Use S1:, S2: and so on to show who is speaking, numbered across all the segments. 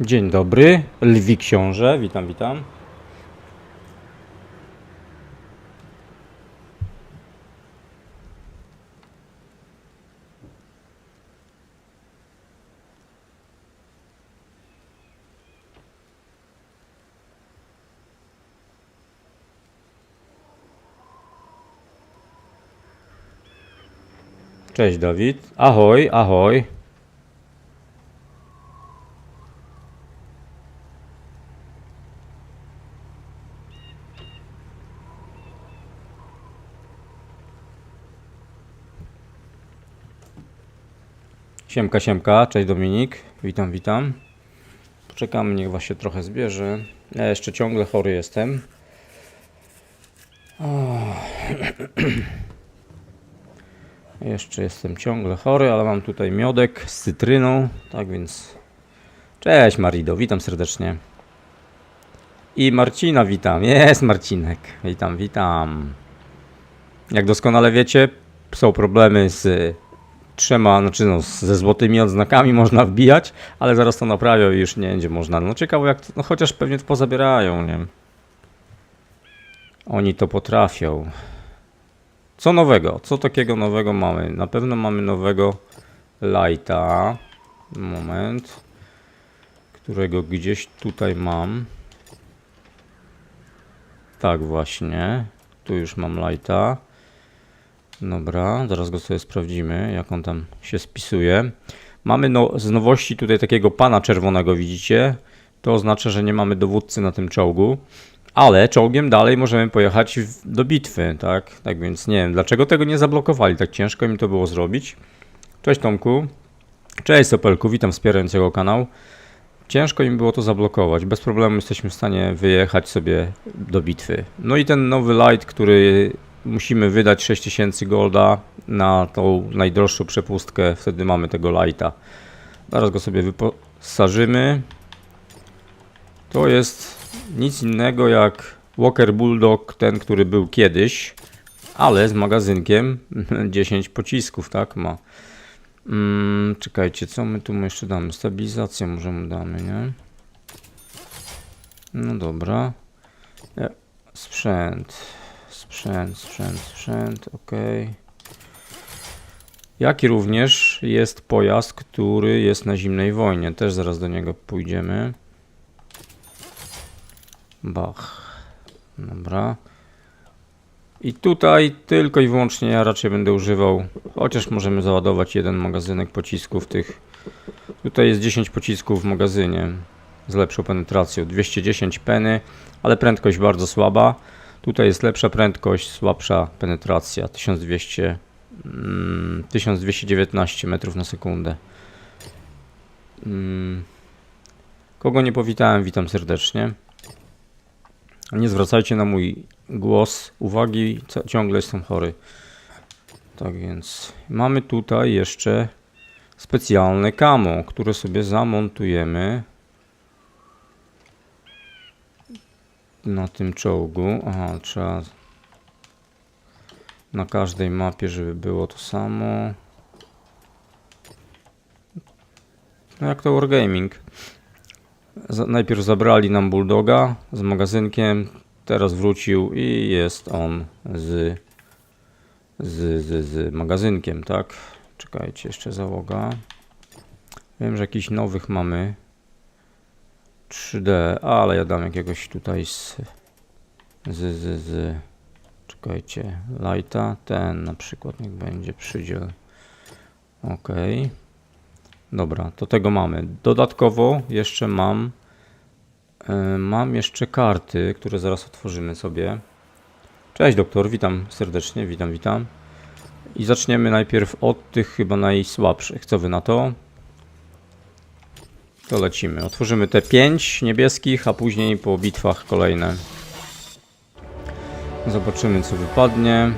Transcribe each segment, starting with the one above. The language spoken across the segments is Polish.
S1: Dzień dobry, Lwi Książę, witam, witam. Cześć Dawid. Ahoj, ahoj. Siemka, siemka, cześć Dominik, witam, witam. Poczekamy, niech was się trochę zbierze. Ja jeszcze ciągle chory jestem. O. Jeszcze jestem ciągle chory, ale mam tutaj miodek z cytryną, tak więc... Cześć Marido, witam serdecznie. I Marcina witam, jest Marcinek, witam, witam. Jak doskonale wiecie, są problemy z trzema, znaczy no, ze złotymi odznakami można wbijać, ale zaraz to naprawią i już nie będzie można. No ciekawe jak, to- no chociaż pewnie to pozabierają, nie? Oni to potrafią. Co nowego? Co takiego nowego mamy? Na pewno mamy nowego lighta. Moment. Którego gdzieś tutaj mam. Tak właśnie. Tu już mam lighta. Dobra, zaraz go sobie sprawdzimy, jak on tam się spisuje. Mamy no, z nowości tutaj takiego pana czerwonego, widzicie? To oznacza, że nie mamy dowódcy na tym czołgu, ale czołgiem dalej możemy pojechać w, do bitwy, tak? Tak więc nie wiem, dlaczego tego nie zablokowali, tak ciężko im to było zrobić. Cześć Tomku. Cześć Sopelku, witam wspierającego kanał. Ciężko im było to zablokować. Bez problemu jesteśmy w stanie wyjechać sobie do bitwy. No i ten nowy light, który musimy wydać 6000 golda na tą najdroższą przepustkę, wtedy mamy tego lighta. Zaraz go sobie wyposażymy. To jest nic innego jak Walker Bulldog, ten, który był kiedyś, ale z magazynkiem 10 pocisków, tak ma. Mm, czekajcie, co my tu jeszcze damy? Stabilizację może mu damy, nie? No dobra. Ja, sprzęt. Sprzęt, sprzęt, sprzęt, ok. Jaki również jest pojazd, który jest na zimnej wojnie. Też zaraz do niego pójdziemy. Bach. Dobra. I tutaj tylko i wyłącznie ja raczej będę używał, chociaż możemy załadować jeden magazynek pocisków tych. Tutaj jest 10 pocisków w magazynie z lepszą penetracją. 210 peny, ale prędkość bardzo słaba. Tutaj jest lepsza prędkość, słabsza penetracja 1200, mm, 1219 metrów na sekundę. Mm. Kogo nie powitałem, witam serdecznie. Nie zwracajcie na mój głos uwagi, ciągle jestem chory. Tak więc mamy tutaj jeszcze specjalne kamo, które sobie zamontujemy na tym czołgu. Aha, trzeba na każdej mapie, żeby było to samo. No jak to Wargaming. Za- Najpierw zabrali nam Bulldoga z magazynkiem, teraz wrócił i jest on z, z, z, z magazynkiem, tak? Czekajcie, jeszcze załoga. Wiem, że jakichś nowych mamy. 3D, ale ja dam jakiegoś tutaj z, z, z, z czekajcie, lighta, ten na przykład niech będzie przydziel. Ok. Dobra, to tego mamy. Dodatkowo jeszcze mam e, mam jeszcze karty, które zaraz otworzymy sobie. Cześć doktor, witam serdecznie, witam, witam. I zaczniemy najpierw od tych chyba najsłabszych. Co wy na to? To lecimy. Otworzymy te 5 niebieskich, a później po bitwach kolejne. Zobaczymy co wypadnie.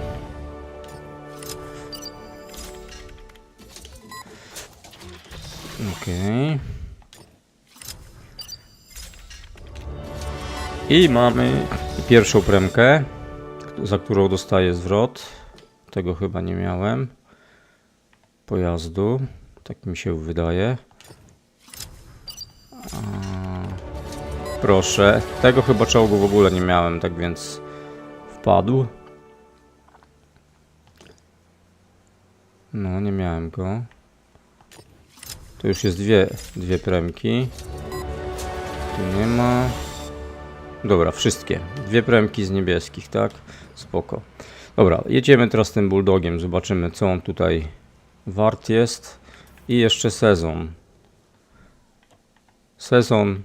S1: Okej. I mamy pierwszą premkę, za którą dostaję zwrot. Tego chyba nie miałem. Pojazdu. Tak mi się wydaje. Proszę. Tego chyba czołgu w ogóle nie miałem, tak więc wpadł. No, nie miałem go. Tu już jest dwie, dwie premki. Tu nie ma. Dobra, wszystkie. Dwie premki z niebieskich, tak? Spoko. Dobra, jedziemy teraz tym bulldogiem. Zobaczymy, co on tutaj wart jest. I jeszcze sezon. Sezon.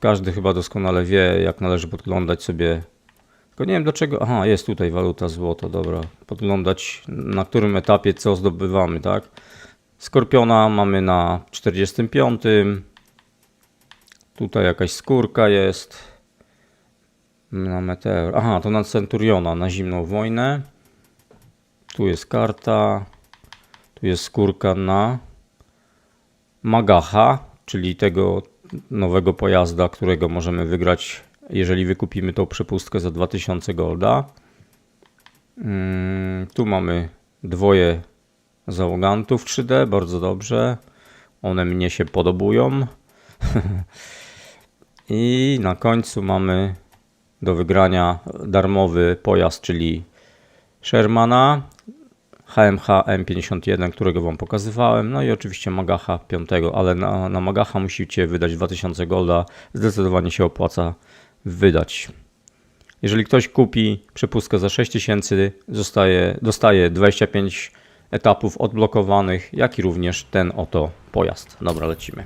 S1: Każdy chyba doskonale wie, jak należy podglądać sobie. Tylko nie wiem dlaczego. Aha, jest tutaj waluta złoto, dobra. Podglądać na którym etapie co zdobywamy, tak? Skorpiona mamy na 45. Tutaj jakaś skórka jest. Na meteor. Aha, to na Centuriona, na zimną wojnę. Tu jest karta. Tu jest skórka na Magacha, czyli tego nowego pojazda, którego możemy wygrać, jeżeli wykupimy tą przepustkę za 2000 golda. Mm, tu mamy dwoje załogantów 3D, bardzo dobrze. One mnie się podobują. I na końcu mamy do wygrania darmowy pojazd, czyli Shermana, HMH M51, którego Wam pokazywałem, no i oczywiście Magacha 5, ale na, na Magacha musicie wydać 2000 golda, zdecydowanie się opłaca wydać. Jeżeli ktoś kupi przepustkę za 6000, zostaje, dostaje 25 etapów odblokowanych, jak i również ten oto pojazd. Dobra, lecimy.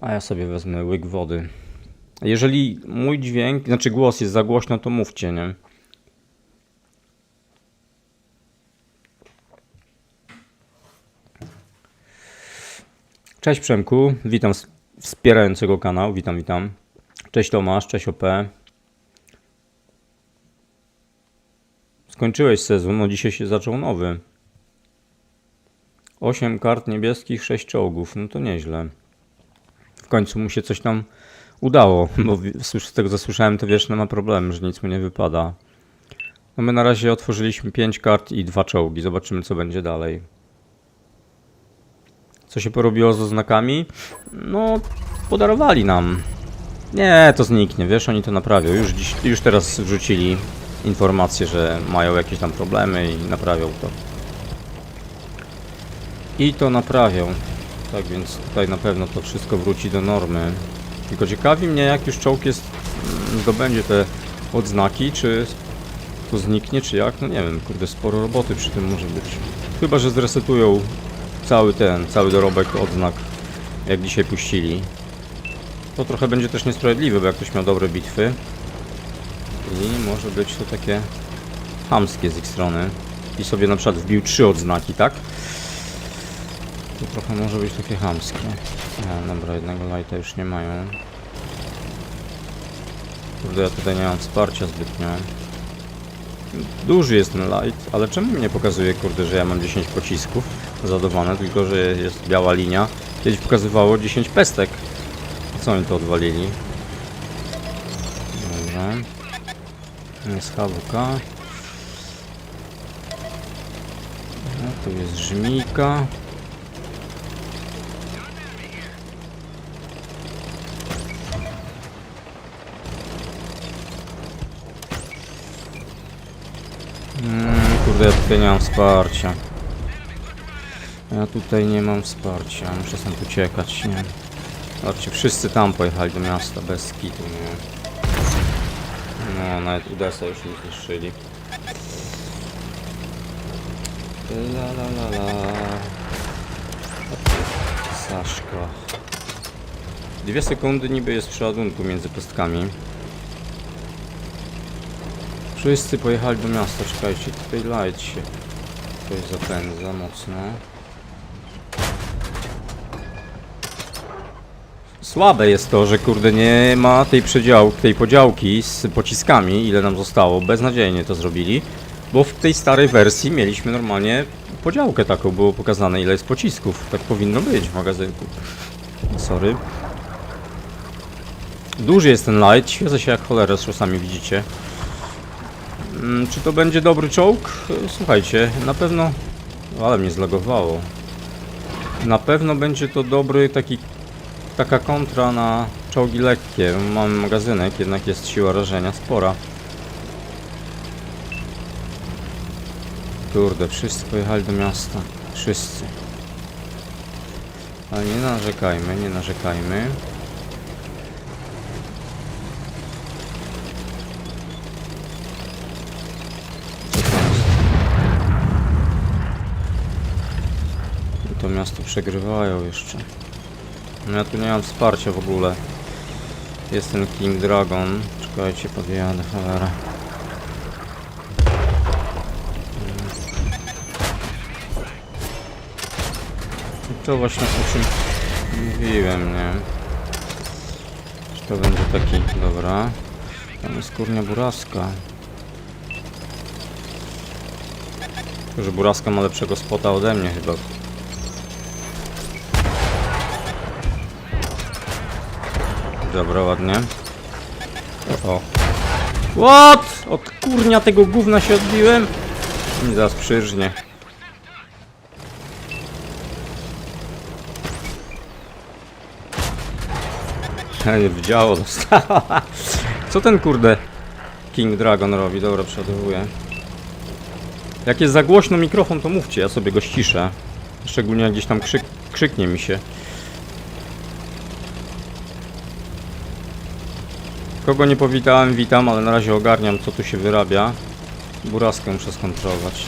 S1: A ja sobie wezmę łyk wody. Jeżeli mój dźwięk, znaczy głos jest za głośno, to mówcie, nie? Cześć Przemku, witam wspierającego kanał, witam, witam. Cześć Tomasz, cześć OP. Skończyłeś sezon, no dzisiaj się zaczął nowy. 8 kart niebieskich, 6 czołgów, no to nieźle. W końcu mu się coś tam udało, bo z tego co słyszałem to wiesz, no ma problem, że nic mu nie wypada. No my na razie otworzyliśmy 5 kart i 2 czołgi, zobaczymy co będzie dalej. Co się porobiło z oznakami? No, podarowali nam. Nie, to zniknie, wiesz, oni to naprawią. Już, dziś, już teraz wrzucili informację, że mają jakieś tam problemy i naprawią to. I to naprawią. Tak więc tutaj na pewno to wszystko wróci do normy. Tylko ciekawi mnie, jak już czołg jest, mm, zdobędzie te odznaki, czy to zniknie, czy jak? No nie wiem, kurde, sporo roboty przy tym może być. Chyba, że zresetują cały ten, cały dorobek odznak, jak dzisiaj puścili. To trochę będzie też niesprawiedliwe, bo jak ktoś miał dobre bitwy i może być to takie hamskie z ich strony i sobie na przykład wbił trzy odznaki, tak? To trochę może być takie hamskie. No, dobra, jednego lighta już nie mają. Kurde, ja tutaj nie mam wsparcia zbytnio. Duży jest ten light, ale czemu mi nie pokazuje, kurde, że ja mam 10 pocisków załadowane, tylko że jest biała linia. Kiedyś pokazywało 10 pestek. Co oni to odwalili? Dobrze. Jest HWK. No, tu jest żmijka. Mm, kurde, ja tutaj nie mam wsparcia. Ja tutaj nie mam wsparcia, muszę stąd uciekać, nie? Zobaczcie, wszyscy tam pojechali do miasta, bez kitu, nie? No, nawet Udesa już nie zniszczyli. La la la la. Saszka. Dwie sekundy niby jest przeładunku między pestkami. Wszyscy pojechali do miasta, czekajcie, tutaj light się ktoś zapędza mocno. Słabe jest to, że kurde nie ma tej przedział, tej podziałki z pociskami, ile nam zostało. Beznadziejnie to zrobili, bo w tej starej wersji mieliśmy normalnie podziałkę taką, było pokazane ile jest pocisków. Tak powinno być w magazynku. Sorry. Duży jest ten light, świecę się jak cholera, zresztą sami widzicie. Mm, Czy to będzie dobry czołg? Słuchajcie, na pewno... Ale mnie zlagowało. Na pewno będzie to dobry taki taka kontra na czołgi lekkie. Mamy magazynek, jednak jest siła rażenia spora. Kurde, wszyscy pojechali do miasta. Wszyscy. Ale nie narzekajmy, nie narzekajmy. To miasto przegrywają jeszcze. Ja tu nie mam wsparcia w ogóle. Jest ten King Dragon. Czekajcie, podjadę, cholera. I To właśnie o czym mówiłem, nie? To będzie taki, dobra. Tam jest kurnia buraska. Że buraska ma lepszego spota ode mnie chyba. Dobra, ładnie. O. What? Od kurnia tego gówna się odbiłem? I zaraz przyrznie. Ej, w działo. Co ten kurde King Dragon robi? Dobra, przeładowuję. Jak jest za głośno mikrofon, to mówcie, ja sobie go ściszę. Szczególnie jak gdzieś tam krzyk, krzyknie mi się. Kogo nie powitałem, witam, ale na razie ogarniam co tu się wyrabia. Buraskę muszę skontrolować.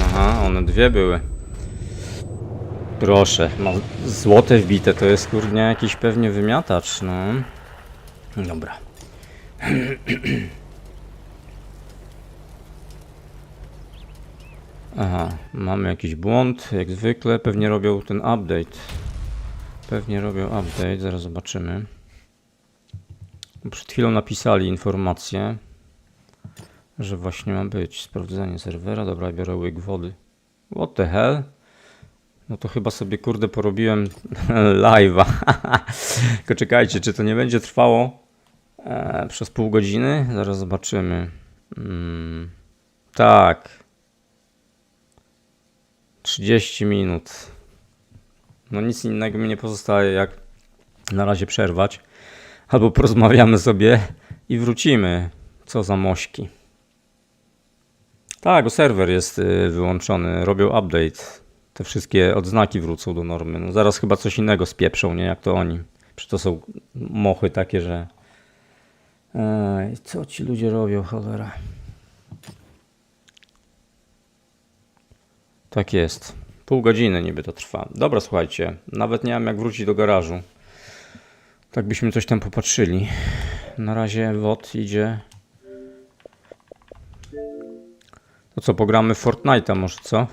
S1: Aha, one dwie były. Proszę, ma złote wbite, to jest kurnie jakiś pewnie wymiatacz, no. Dobra. Aha, mamy jakiś błąd, jak zwykle, pewnie robią ten update. Pewnie robią update, zaraz zobaczymy. Przed chwilą napisali informację, że właśnie ma być sprawdzenie serwera. Dobra, biorę łyk wody. What the hell? No to chyba sobie kurde porobiłem live'a. Tylko czekajcie, czy to nie będzie trwało e, przez pół godziny? Zaraz zobaczymy. Mm, tak. 30 minut. No nic innego mi nie pozostaje jak na razie przerwać. Albo porozmawiamy sobie i wrócimy. Co za mośki. Tak, serwer jest y, wyłączony. Robią update. Te wszystkie odznaki wrócą do normy. No zaraz chyba coś innego spieprzą, nie? Jak to oni. Czy to są mochy takie, że... Ej, co ci ludzie robią, cholera. Tak jest. Pół godziny niby to trwa. Dobra, słuchajcie. Nawet nie wiem jak wrócić do garażu. Tak byśmy coś tam popatrzyli. Na razie WOT idzie. To co, pogramy Fortnite'a może, co?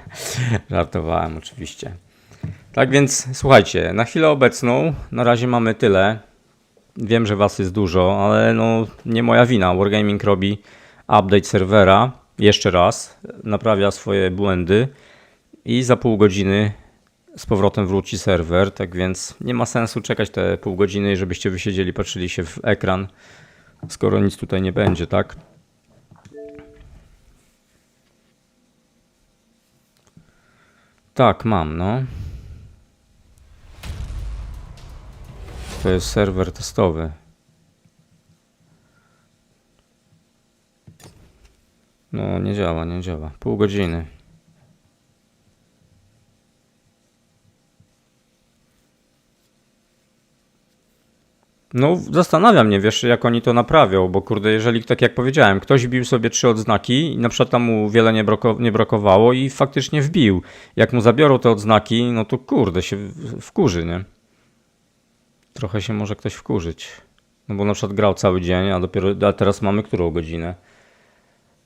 S1: Żartowałem oczywiście. Tak więc, słuchajcie, na chwilę obecną na razie mamy tyle. Wiem, że was jest dużo, ale no nie moja wina. Wargaming robi update serwera jeszcze raz, naprawia swoje błędy i za pół godziny z powrotem wróci serwer, tak więc nie ma sensu czekać te pół godziny, żebyście wysiedzieli, patrzyli się w ekran, skoro nic tutaj nie będzie, tak? Tak, mam, no. To jest serwer testowy. No, nie działa, nie działa. Pół godziny. No, zastanawia mnie, wiesz, jak oni to naprawią, bo kurde, jeżeli, tak jak powiedziałem, ktoś wbił sobie trzy odznaki i na przykład tam mu wiele nie, brako- nie brakowało i faktycznie wbił. Jak mu zabiorą te odznaki, no to kurde, się wkurzy, nie? Trochę się może ktoś wkurzyć. No bo na przykład grał cały dzień, a dopiero, a teraz mamy którą godzinę?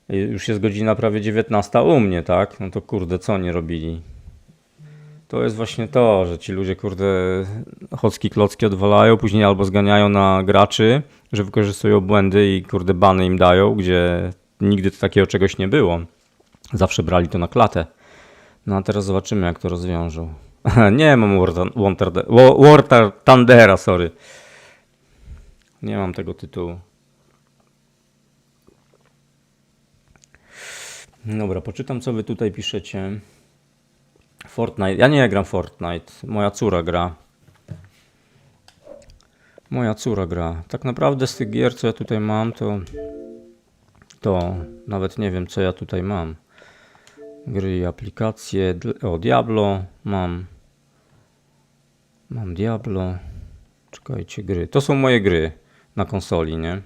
S1: I Już jest godzina prawie 19 u mnie, tak? No to kurde, co oni robili? To jest właśnie to, że ci ludzie, kurde, chocki klocki odwalają, później albo zganiają na graczy, że wykorzystują błędy i kurde bany im dają, gdzie nigdy takiego czegoś nie było. Zawsze brali to na klatę. No a teraz zobaczymy, jak to rozwiążą. nie mam War Thundera, sorry. Nie mam tego tytułu. Dobra, poczytam co wy tutaj piszecie. Fortnite. Ja nie gram Fortnite. Moja córa gra. Moja córa gra. Tak naprawdę z tych gier, co ja tutaj mam, to. To nawet nie wiem, co ja tutaj mam. Gry i aplikacje. O, Diablo mam. Mam Diablo. Czekajcie, gry. To są moje gry na konsoli, nie?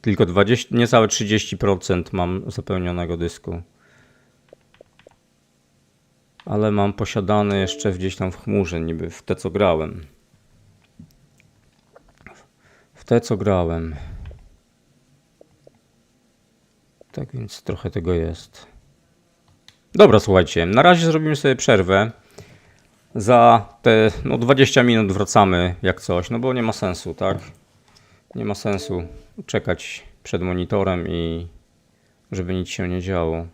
S1: Tylko 20, niecałe 30% mam zapełnionego dysku. Ale mam posiadane jeszcze gdzieś tam w chmurze, niby w te co grałem. W te co grałem. Tak więc trochę tego jest. Dobra, słuchajcie, na razie zrobimy sobie przerwę. Za te no, 20 minut wracamy jak coś, no bo nie ma sensu, tak? Nie ma sensu czekać przed monitorem i żeby nic się nie działo.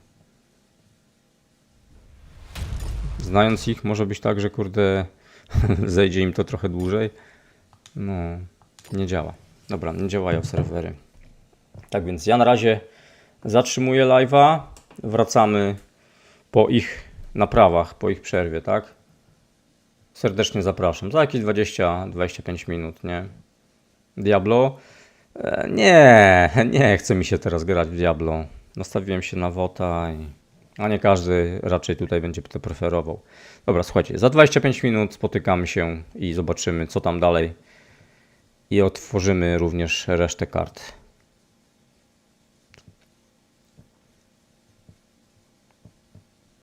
S1: Znając ich, może być tak, że kurde, zejdzie im to trochę dłużej. No, nie działa. Dobra, nie działają serwery. Tak więc ja na razie zatrzymuję live'a. Wracamy po ich naprawach, po ich przerwie, tak? Serdecznie zapraszam. Za jakieś 20-25 minut, nie? Diablo? E, Nie, nie chce mi się teraz grać w Diablo. Nastawiłem się na WOTA, i... a nie każdy raczej tutaj będzie to preferował. Dobra, słuchajcie, za 25 minut spotykamy się i zobaczymy, co tam dalej. I otworzymy również resztę kart.